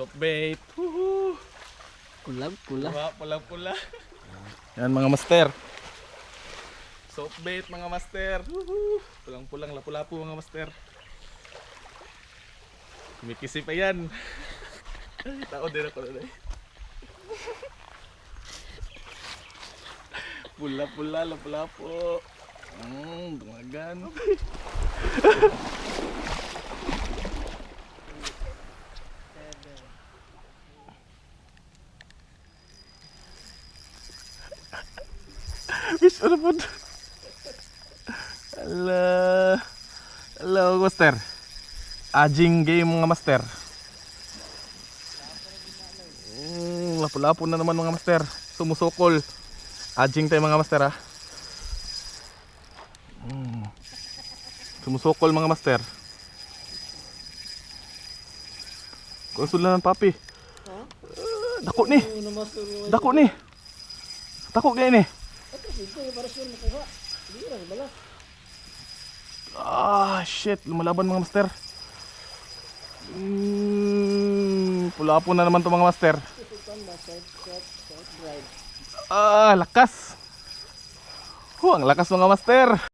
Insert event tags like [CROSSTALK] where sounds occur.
Soft bait. Woohoo! Kulag, kulag. Pula, pula, pula. Yan mga master. Soft bait mga master. Woohoo! Pulang pulang lapu-lapu mga master. Kumikisi pa yan. [LAUGHS] Tao din ako na Pula pula lapu-lapu. Hmm, dumagan. Miss, ano po? Hello. Hello, master. Ajing game mga master. Mm, lapu-lapu na naman mga master. Sumusukol. Ajing tayo mga master ha. Mm. Sumusukol mga master. Konsul ng papi. Ah, dako ni. Dako ni. Dako gaya ni. Ah, shit. Lumalaban mga master. Mm, pula-po na naman to mga master. Ah, lakas. Oh, ang lakas mga master.